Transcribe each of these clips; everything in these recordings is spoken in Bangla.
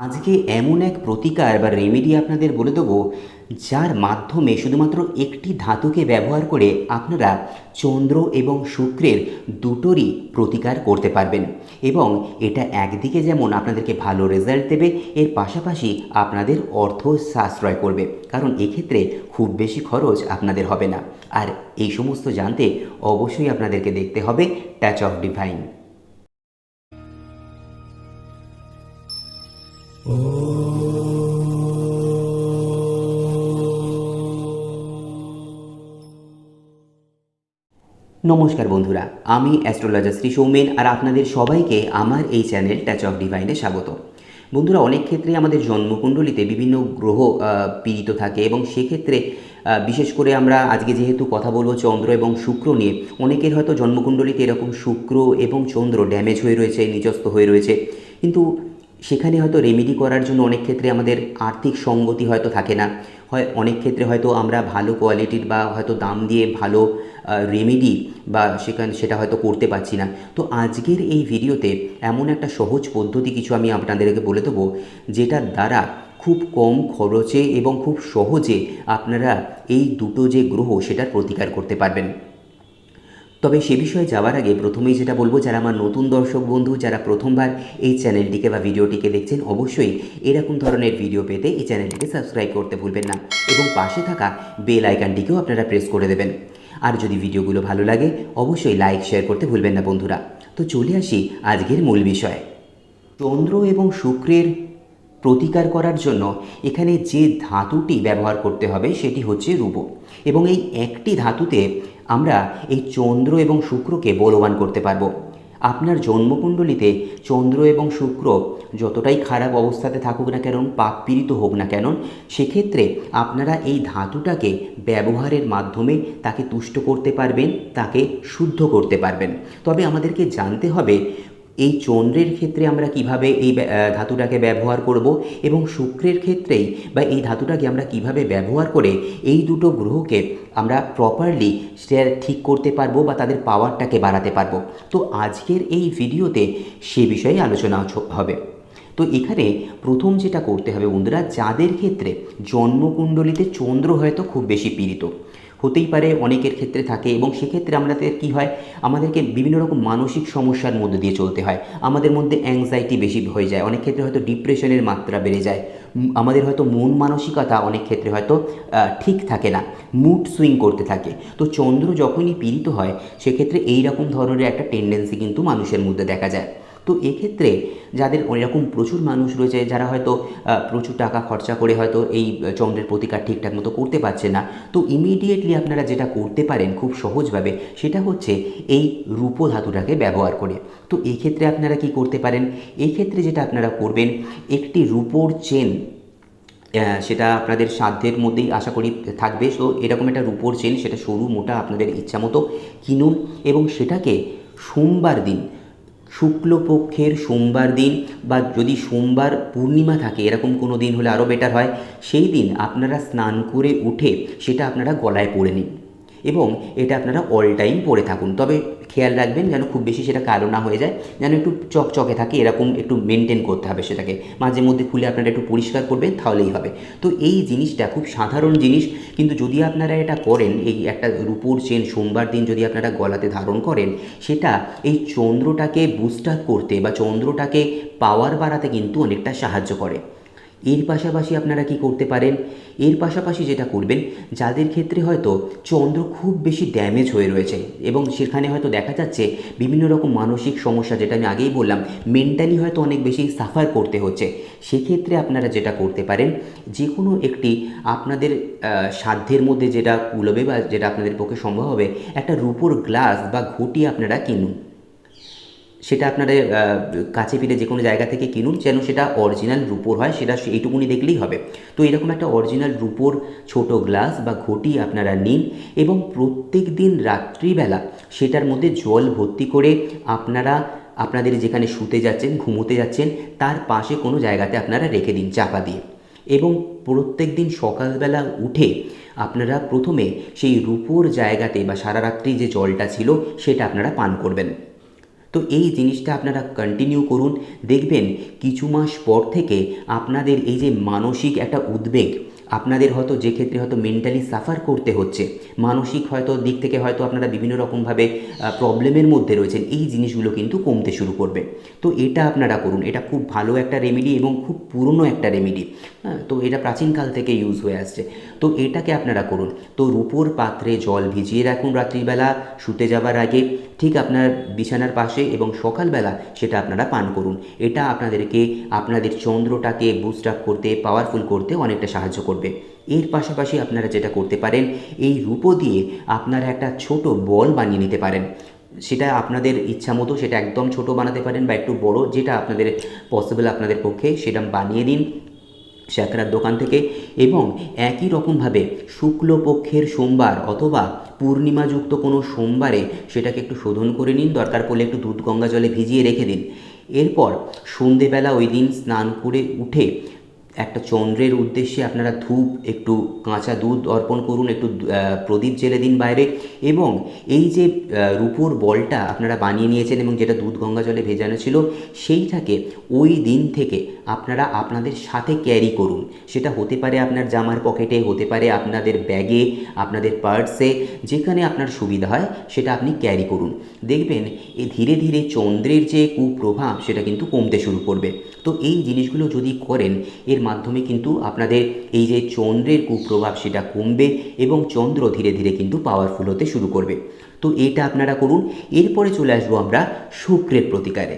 আজকে এমন এক প্রতিকার বা রেমেডি আপনাদের বলে দেবো, যার মাধ্যমে শুধুমাত্র একটি ধাতুকে ব্যবহার করে আপনারা চন্দ্র এবং শুক্রের দুটোরই প্রতিকার করতে পারবেন। এবং এটা একদিকে যেমন আপনাদেরকে ভালো রেজাল্ট দেবে, এর পাশাপাশি আপনাদের অর্থ সাশ্রয় করবে, কারণ এক্ষেত্রে খুব বেশি খরচ আপনাদের হবে না। আর এই সমস্ত জানতে অবশ্যই আপনাদেরকে দেখতে হবে টাচ অফ ডিভাইন নমস্কার বন্ধুরা, আমি অ্যাস্ট্রোলজার শ্রী সৌমেন আর আপনাদের সবাইকে আমার এই চ্যানেল টাচ অফ ডিভাইনে স্বাগত। বন্ধুরা, অনেক ক্ষেত্রে আমাদের জন্মকুণ্ডলিতে বিভিন্ন গ্রহ পীড়িত থাকে এবং সেক্ষেত্রে বিশেষ করে আমরা আজকে যেহেতু কথা বলব চন্দ্র এবং শুক্র নিয়ে, অনেকের হয়তো জন্মকুণ্ডলিতে এরকম শুক্র এবং চন্দ্র ড্যামেজ হয়ে রয়েছে নিজস্ব হয়ে রয়েছে। কিন্তু সেখানে হয়তো রেমেডি করার জন্য অনেক ক্ষেত্রে আমাদের আর্থিক সঙ্গতি হয়তো থাকে না। হয়, অনেক ক্ষেত্রে হয়তো আমরা ভালো কোয়ালিটির বা হয়তো দাম দিয়ে ভালো রেমেডি বা সেখান, সেটা হয়তো করতে পারছি না। তো আজকের এই ভিডিওতে এমন একটা সহজ পদ্ধতি কিছু আমি আপনাদেরকে বলে দেবো, যেটার দ্বারা খুব কম খরচে এবং খুব সহজে আপনারা এই দুটো যে গ্রহ, সেটার প্রতিকার করতে পারবেন। তবে সে বিষয়ে যাওয়ার আগে প্রথমেই যেটা বলব, যারা আমার নতুন দর্শক বন্ধু, যারা প্রথমবার এই চ্যানেলটিকে বা ভিডিওটিকে দেখছেন, অবশ্যই এরকম ধরনের ভিডিও পেতে এই চ্যানেলটিকে সাবস্ক্রাইব করতে ভুলবেন না এবং পাশে থাকা বেল আইকনটিকেও আপনারা প্রেস করে দেবেন। আর যদি ভিডিওগুলো ভালো লাগে, অবশ্যই লাইক, শেয়ার করতে ভুলবেন না বন্ধুরা। তো চলে আসি আজকের মূল বিষয়। চন্দ্র এবং শুক্রের প্রতিকার করার জন্য এখানে যে ধাতুটি ব্যবহার করতে হবে সেটি হচ্ছে রূপো। এবং এই একটি ধাতুতে আমরা এই চন্দ্র এবং শুক্রকে বলবান করতে পারব। আপনার জন্মকুণ্ডলিতে চন্দ্র এবং শুক্র যতটাই খারাপ অবস্থাতে থাকুক না কেন, পাপ পীড়িত হোক না কেন, সেক্ষেত্রে আপনারা এই ধাতুটাকে ব্যবহারের মাধ্যমে তাকে তুষ্ট করতে পারবেন, তাকে শুদ্ধ করতে পারবেন। তবে আমাদেরকে জানতে হবে এই চন্দ্রের ক্ষেত্রে আমরা কীভাবে এই ধাতুটাকে ব্যবহার করব এবং শুক্রের ক্ষেত্রেই বা এই ধাতুটাকে আমরা কীভাবে ব্যবহার করে এই দুটো গ্রহকে আমরা প্রপারলি সেটা ঠিক করতে পারব বা তাদের পাওয়ারটাকে বাড়াতে পারব। তো আজকের এই ভিডিওতে সে বিষয়ে আলোচনা হবে। তো এখানে প্রথম যেটা করতে হবে বন্ধুরা, যাদের ক্ষেত্রে জন্মকুণ্ডলিতে চন্দ্র হয়তো খুব বেশি পীড়িত। হতেই পারে, অনেকের ক্ষেত্রে থাকে এবং সেক্ষেত্রে আমাদের কি হয়? আমাদেরকে বিভিন্ন রকম মানসিক সমস্যার মধ্যে দিয়ে চলতে হয়। আমাদের মধ্যে অ্যাংজাইটি বেশি হয়ে যায়। অনেক ক্ষেত্রে হয়তো ডিপ্রেশনের মাত্রা বেড়ে যায়। আমাদের হয়তো মন মানসিকতা অনেক ক্ষেত্রে হয়তো ঠিক থাকে না। মুড সুইং করতে থাকে। তো চন্দ্র যখনই পীড়িত হয়, সেক্ষেত্রে এই রকম ধরনের একটা টেন্ডেন্সি কিন্তু মানুষের মধ্যে দেখা যায়। তো এক্ষেত্রে যাদের এরকম প্রচুর মানুষ রয়েছে, যারা হয়তো প্রচুর টাকা খরচা করে হয়তো এই চন্দ্রের প্রতিকার ঠিকঠাক মতো করতে পারছে না, তো ইমিডিয়েটলি আপনারা যেটা করতে পারেন খুব সহজভাবে সেটা হচ্ছে এই রূপো ধাতুটাকে ব্যবহার করে। তো এই ক্ষেত্রে আপনারা কি করতে পারেন? এই ক্ষেত্রে যেটা আপনারা করবেন, একটি রূপোর চেন সেটা আপনাদের সাধ্যের মধ্যেই আশা করি থাকবে। তো এরকম একটা রূপোর চেন, সেটা সরু মোটা আপনাদের ইচ্ছা মতো কিনুন এবং সেটাকে সোমবার দিন শুক্লপক্ষের সোমবার দিন বা যদি সোমবার পূর্ণিমা থাকে, এরকম কোনো দিন হলে আরও বেটার হয়। সেই দিন আপনারা স্নান করে উঠে সেটা আপনারা গলায় পড়ে নিন। এবং এটা আপনারা অল টাইম পরে থাকুন। তবে খেয়াল রাখবেন যেন খুব বেশি সেটা কালো না হয়ে যায়, যেন একটু চকচকে থাকে, এরকম একটু মেনটেন করতে হবে সেটাকে। মাঝে মধ্যে খুলে আপনারা একটু পরিষ্কার করবেন, তাহলেই হবে। তো এই জিনিসটা খুব সাধারণ জিনিস, কিন্তু যদি আপনারা এটা করেন, এই একটা রূপোর চেন সোমবার দিন যদি আপনারা গলাতে ধারণ করেন, সেটা এই চন্দ্রটাকে বুস্টার করতে বা চন্দ্রটাকে পাওয়ার বাড়াতে কিন্তু অনেকটা সাহায্য করে। এর পাশাপাশি আপনারা কি করতে পারেন? এর পাশাপাশি যেটা করবেন, যাদের ক্ষেত্রে হয়তো চন্দ্র খুব বেশি ড্যামেজ হয়ে রয়েছে এবং সেখানে হয়তো দেখা যাচ্ছে বিভিন্ন রকম মানসিক সমস্যা, যেটা আমি আগেই বললাম মেন্টালি হয়তো অনেক বেশি সাফার করতে হচ্ছে। সেক্ষেত্রে আপনারা যেটা করতে পারেন যে কোনো একটি আপনাদের সাধ্যের মধ্যে যেটা কুলবে বা যেটা আপনাদের পক্ষে সম্ভব হবে, একটা রূপোর গ্লাস বা ঘটি আপনারা কিনুন। সেটা আপনারা কাছে পিঠে যে কোনো জায়গা থেকে কিনুন যেন সেটা অরিজিনাল রূপোর হয়, সেটা এইটুকুনি দেখলেই হবে। তো এরকম একটা অরিজিনাল রূপোর ছোট গ্লাস বা ঘটি আপনারা নিন এবং প্রত্যেক দিন রাত্রিবেলা সেটার মধ্যে জল ভর্তি করে আপনারা, আপনাদের যেখানে শুতে যাচ্ছেন, ঘুমোতে যাচ্ছেন, তার পাশে কোনো জায়গাতে আপনারা রেখে দিন চাপা দিয়ে। এবং প্রত্যেক দিন সকালবেলা উঠে আপনারা প্রথমে সেই রূপোর জায়গাতে বা সারা রাত্রি যে জলটা ছিল সেটা আপনারা পান করবেন। তো এই জিনিসটা আপনারা কন্টিনিউ করুন। দেখবেন কিছু মাস পর থেকে আপনাদের এই যে মানসিক একটা উদ্বেগ, আপনাদের হয়তো যে ক্ষেত্রে হয়তো মেন্টালি সাফার করতে হচ্ছে, মানসিক হয়তো দিক থেকে হয়তো আপনারা বিভিন্ন রকমভাবে প্রবলেমের মধ্যে রয়েছেন, এই জিনিসগুলো কিন্তু কমতে শুরু করবে। তো এটা আপনারা করুন, এটা খুব ভালো একটা রেমেডি এবং খুব পুরনো একটা রেমেডি হ্যাঁ তো এটা প্রাচীনকাল থেকে ইউজ হয়ে আসছে। তো এটাকে আপনারা করুন। তো রূপোর পাত্রে জল ভিজিয়ে রাখুন রাত্রিবেলা, শুতে যাবার আগে। ঠিক আপনার বিছানার পাশে এবং সকালবেলা সেটা আপনারা পান করুন। এটা আপনাদেরকে, আপনাদের চন্দ্রটাকে বুস্ট আপ করতে পাওয়ারফুল করতে অনেকটা সাহায্য করবে। এর পাশাপাশি আপনারা যেটা করতে পারেন, এই রূপো দিয়ে আপনারা একটা ছোট বল বানিয়ে নিতে পারেন। সেটা আপনাদের ইচ্ছা মতো, সেটা একদম ছোট বানাতে পারেন বা একটু বড়, যেটা আপনাদের পসিবল আপনাদের পক্ষে, সেটা বানিয়ে দিন শ্যাকরার দোকান থেকে এবং একই রকমভাবে শুক্লপক্ষের সোমবার অথবা পূর্ণিমাযুক্ত কোনো সোমবারে সেটাকে একটু শোধন করে নিন, দরকার পড়লে একটু দুধ গঙ্গা জলে ভিজিয়ে রেখে দিন। এরপর সন্ধেবেলা ওই দিন স্নান করে উঠে একটা চন্দ্রের উদ্দেশ্যে আপনারা ধূপ, একটু কাঁচা দুধ অর্পণ করুন, একটু প্রদীপ জেলে দিন বাইরে। এবং এই যে রূপোর বলটা আপনারা বানিয়ে নিয়েছেন এবং যেটা দুধ গঙ্গা জলে ভেজানো ছিল, সেইটাকে ওই দিন থেকে আপনারা আপনাদের সাথে ক্যারি করুন। সেটা হতে পারে আপনার জামার পকেটে, হতে পারে আপনাদের ব্যাগে আপনাদের পার্সে যেখানে আপনার সুবিধা হয়, সেটা আপনি ক্যারি করুন। দেখবেন, এ ধীরে ধীরে চন্দ্রের যে কুপ্রভাব, সেটা কিন্তু কমতে শুরু করবে। তো এই জিনিসগুলো যদি করেন, এর মাধ্যমে কিন্তু আপনাদের এই যে চন্দ্রের কুপ্রভাব সেটা কমবে এবং চন্দ্র ধীরে ধীরে কিন্তু পাওয়ারফুল হতে শুরু করবে। তো এটা আপনারা করুন। এরপরে চলে আসব আমরা শুক্রের প্রতিকারে।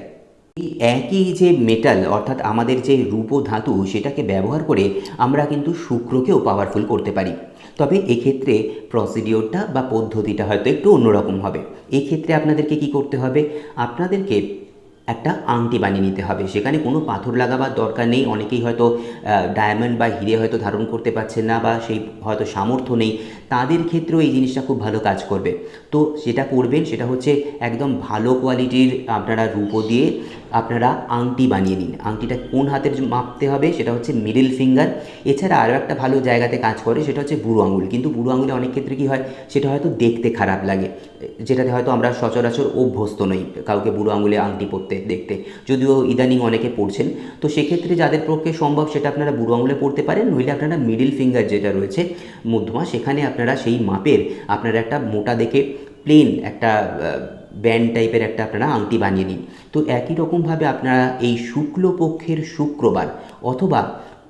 এই একই যে মেটাল অর্থাৎ আমাদের যে রূপ ধাতু সেটাকে ব্যবহার করে আমরা কিন্তু শুক্রকেও পাওয়ারফুল করতে পারি। তবে এক্ষেত্রে প্রসিডিওরটা বা পদ্ধতিটা হয়তো একটু অন্যরকম হবে। এক্ষেত্রে আপনাদেরকে কি করতে হবে? আপনাদেরকে একটা আংটি বানিয়ে নিতে হবে। সেখানে কোনো পাথর লাগাবার দরকার নেই। অনেকেই হয়তো ডায়মন্ড বা হিরে হয়তো ধারণ করতে পারছেন না বা সেই হয়তো সামর্থ্য নেই। তাদের ক্ষেত্রেও এই জিনিসটা খুব ভালো কাজ করবে। তো যেটা করবেন সেটা হচ্ছে একদম ভালো কোয়ালিটির আপনারা রূপো দিয়ে আপনারা আংটি বানিয়ে নিন। আংটিটা কোন হাতের মাপতে হবে সেটা হচ্ছে মিডিল ফিঙ্গার এছাড়া আরও একটা ভালো জায়গাতে কাজ করে সেটা হচ্ছে বুড়ো আঙুল। কিন্তু বুড়ো আঙুলে অনেক ক্ষেত্রে কী হয়, সেটা হয়তো দেখতে খারাপ লাগে। যেটাতে হয়তো আমরা সচরাচর অভ্যস্ত নই কাউকে বুড়ো আঙুলে আংটি পরতে, দেখতে। যদিও ইদানিং অনেকে পড়ছেন তো সেক্ষেত্রে যাদের পক্ষে সম্ভব সেটা আপনারা বুড়ো আঙুলে পড়তে পারেন। নইলে আপনারা মিডিল ফিঙ্গার যেটা রয়েছে মধ্যমা, সেখানে আপনারা সেই মাপের আপনারা একটা মোটা দেখে প্লেন একটা ব্যান্ড টাইপের একটা আপনারা আংটি বানিয়ে নিন। তো একই রকমভাবে আপনারা এই শুক্লপক্ষের শুক্রবার অথবা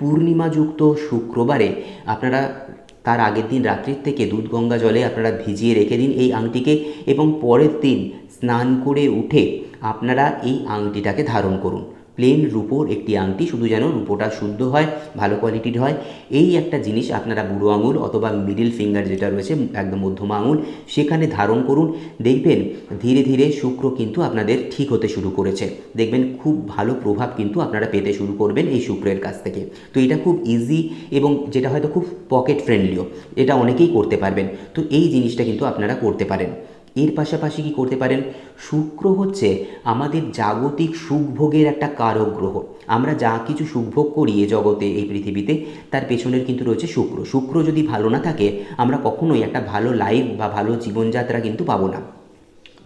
পূর্ণিমাযুক্ত শুক্রবারে আপনারা তার আগের দিন রাত্রির থেকে দুধ গঙ্গা জলে আপনারা ভিজিয়ে রেখে দিন এই আংটিকে এবং পরের দিন স্নান করে উঠে আপনারা এই আংটিটাকে ধারণ করুন। প্লেন রূপোর একটি আংটি, শুধু যেন রূপোটা শুদ্ধ হয়, ভালো কোয়ালিটির হয়। এই একটা জিনিস আপনারা বুড়ো আঙুল অথবা মিডিল ফিঙ্গার যেটা রয়েছে, একদম মধ্যমা আঙুল, সেখানে ধারণ করুন। দেখবেন ধীরে ধীরে শুক্র কিন্তু আপনাদের ঠিক হতে শুরু করেছে। দেখবেন খুব ভালো প্রভাব কিন্তু আপনারা পেতে শুরু করবেন এই শুক্রের কাছ থেকে। তো এটা খুব ইজি এবং যেটা হয়তো খুব পকেট ফ্রেন্ডলিও এটা অনেকেই করতে পারবেন। তো এই জিনিসটা কিন্তু আপনারা করতে পারেন। এর পাশাপাশি কি করতে পারেন? শুক্র হচ্ছে আমাদের জাগতিক সুখভোগের একটা কারক গ্রহ। আমরা যা কিছু সুখভোগ করি এ জগতে, এই পৃথিবীতে, তার পেছনের কিন্তু রয়েছে শুক্র। শুক্র যদি ভালো না থাকে, আমরা কখনোই একটা ভালো লাইফ বা ভালো জীবনযাত্রা কিন্তু পাবো না।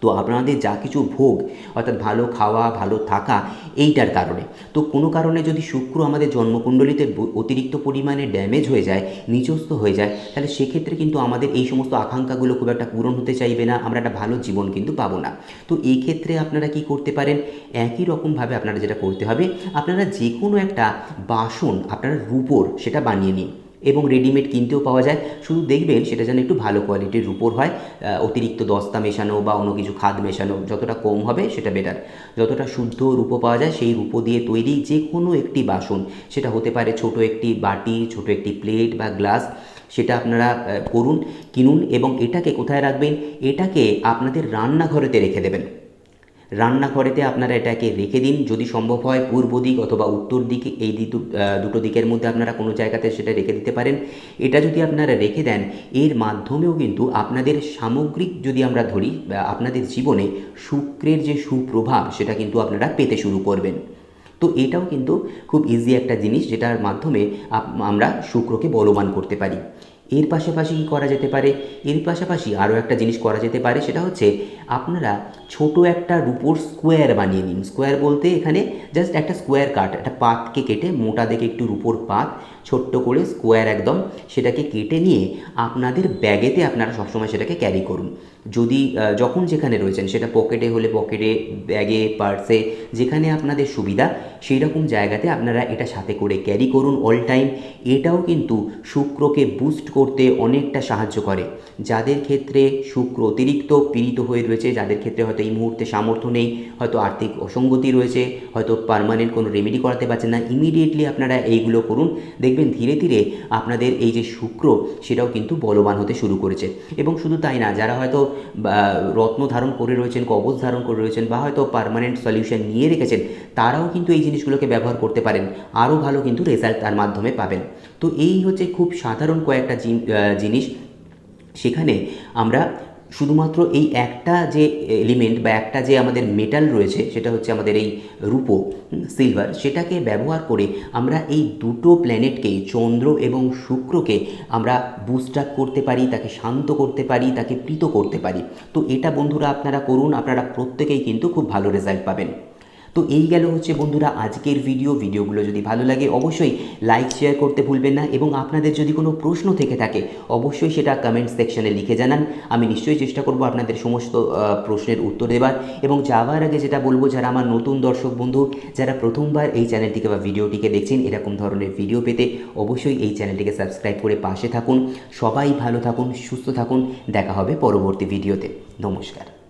তো আপনাদের যা কিছু ভোগ, অর্থাৎ ভালো খাওয়া, ভালো থাকা, এইটার কারণে। তো কোনো কারণে যদি শুক্র আমাদের জন্মকুণ্ডলিতে অতিরিক্ত পরিমাণে ড্যামেজ হয়ে যায় নিচস্ত হয়ে যায়, তাহলে সেক্ষেত্রে কিন্তু আমাদের এই সমস্ত আকাঙ্ক্ষাগুলো খুব একটা পূরণ হতে চাইবে না, আমরা একটা ভালো জীবন কিন্তু পাবো না। তো এই ক্ষেত্রে আপনারা কি করতে পারেন? একই রকমভাবে আপনারা যেটা করতে হবে, আপনারা যে কোনো একটা বাসন, আপনারা রূপোর সেটা বানিয়ে নিন। এবং রেডিমেড কিনতেও পাওয়া যায়। শুধু দেখবেন সেটা যেন একটু ভালো কোয়ালিটির রূপোর হয়। অতিরিক্ত দস্তা মেশানো বা অন্য কিছু খাদ মেশানো যতটা কম হবে সেটা বেটার যতটা শুদ্ধ রূপো পাওয়া যায় সেই রূপো দিয়ে তৈরি যে কোনো একটি বাসন। সেটা হতে পারে ছোট একটি বাটি, ছোট একটি প্লেট বা গ্লাস সেটা আপনারা করুন, কিনুন এবং এটাকে কোথায় রাখবেন? এটাকে আপনাদের রান্নাঘরেতে রেখে দেবেন। রান্নাঘরেতে আপনারা এটাকে রেখে দিন। যদি সম্ভব হয় পূর্ব দিক অথবা উত্তর দিকে, এই দুটো দিকের মধ্যে আপনারা কোনো জায়গাতে সেটা রেখে দিতে পারেন। এটা যদি আপনারা রেখে দেন, এর মাধ্যমেও কিন্তু আপনাদের সামগ্রিক যদি আমরা ধরি আপনাদের জীবনে শুক্রের যে সুপ্রভাব, সেটা কিন্তু আপনারা পেতে শুরু করবেন। তো এটাও কিন্তু খুব ইজি একটা জিনিস, যেটার মাধ্যমে আমরা শুক্রকে বলবান করতে পারি। এর পাশাপাশি কী করা যেতে পারে? এর পাশাপাশি আরও একটা জিনিস করা যেতে পারে, সেটা হচ্ছে আপনারা ছোট একটা রুপোর স্কোয়ার বানিয়ে নিন। স্কোয়ার বলতে এখানে জাস্ট একটা স্কোয়ার কাট, একটা পাতকে কেটে মোটা দেখে একটু রুপোর পাত ছোট্ট করে স্কোয়ার একদম সেটাকে কেটে নিয়ে আপনাদের ব্যাগেতে আপনারা সবসময় সেটাকে ক্যারি করুন। যদি যখন যেখানে রয়েছেন, সেটা পকেটে হলে পকেটে ব্যাগে পার্সে যেখানে আপনাদের সুবিধা সেই রকম জায়গাতে আপনারা এটা সাথে করে ক্যারি করুন অল টাইম এটাও কিন্তু শুক্রকে বুস্ট করতে অনেকটা সাহায্য করে। যাদের ক্ষেত্রে শুক্র অতিরিক্ত পীড়িত হয়ে রয়েছে, যাদের ক্ষেত্রে হয়তো এই মুহূর্তে সামর্থ্য নেই, হয়তো আর্থিক অসঙ্গতি রয়েছে, হয়তো পার্মানেন্ট কোনো রেমেডি করাতে পারছেন না ইমিডিয়েটলি আপনারা এইগুলো করুন। দেখবেন ধীরে ধীরে আপনাদের এই যে শুক্র, সেটাও কিন্তু বলবান হতে শুরু করেছে। এবং শুধু তাই না, যারা হয়তো রত্ন ধারণ করে রয়েছেন, কবচ ধারণ করে রয়েছেন, বা হয়তো পার্মানেন্ট সলিউশন নিয়ে রেখেছেন, তারাও কিন্তু এই জিনিসগুলোকে ব্যবহার করতে পারেন। আরও ভালো কিন্তু রেজাল্ট তার মাধ্যমে পাবেন। তো এই হচ্ছে খুব সাধারণ কয়েকটা জিন- জিনিস। সেখানে আমরা শুধুমাত্র এই একটা যে এলিমেন্ট বা একটা যে আমাদের মেটাল রয়েছে, সেটা হচ্ছে আমাদের এই রূপো সিলভার সেটাকে ব্যবহার করে আমরা এই দুটো প্ল্যানেটকেই চন্দ্র এবং শুক্রকে আমরা বুস্ট আপ করতে পারি, তাকে শান্ত করতে পারি, তাকে প্রীত করতে পারি। তো এটা বন্ধুরা আপনারা করুন, আপনারা প্রত্যেকেই কিন্তু খুব ভালো রেজাল্ট পাবেন। তো এই গেল হচ্ছে বন্ধুরা আজকের ভিডিও ভিডিওগুলো যদি ভালো লাগে অবশ্যই লাইক শেয়ার করতে ভুলবেন না এবং আপনাদের যদি কোনো প্রশ্ন থেকে থাকে, অবশ্যই সেটা কমেন্ট সেকশানে লিখে জানান। আমি নিশ্চয়ই চেষ্টা করব আপনাদের সমস্ত প্রশ্নের উত্তর দেবার এবং যাওয়ার আগে যেটা বলব, যারা আমার নতুন দর্শক বন্ধু, যারা প্রথমবার এই চ্যানেলটিকে বা ভিডিওটিকে দেখছেন, এরকম ধরনের ভিডিও পেতে অবশ্যই এই চ্যানেলটিকে সাবস্ক্রাইব করে পাশে থাকুন। সবাই ভালো থাকুন, সুস্থ থাকুন। দেখা হবে পরবর্তী ভিডিওতে নমস্কার।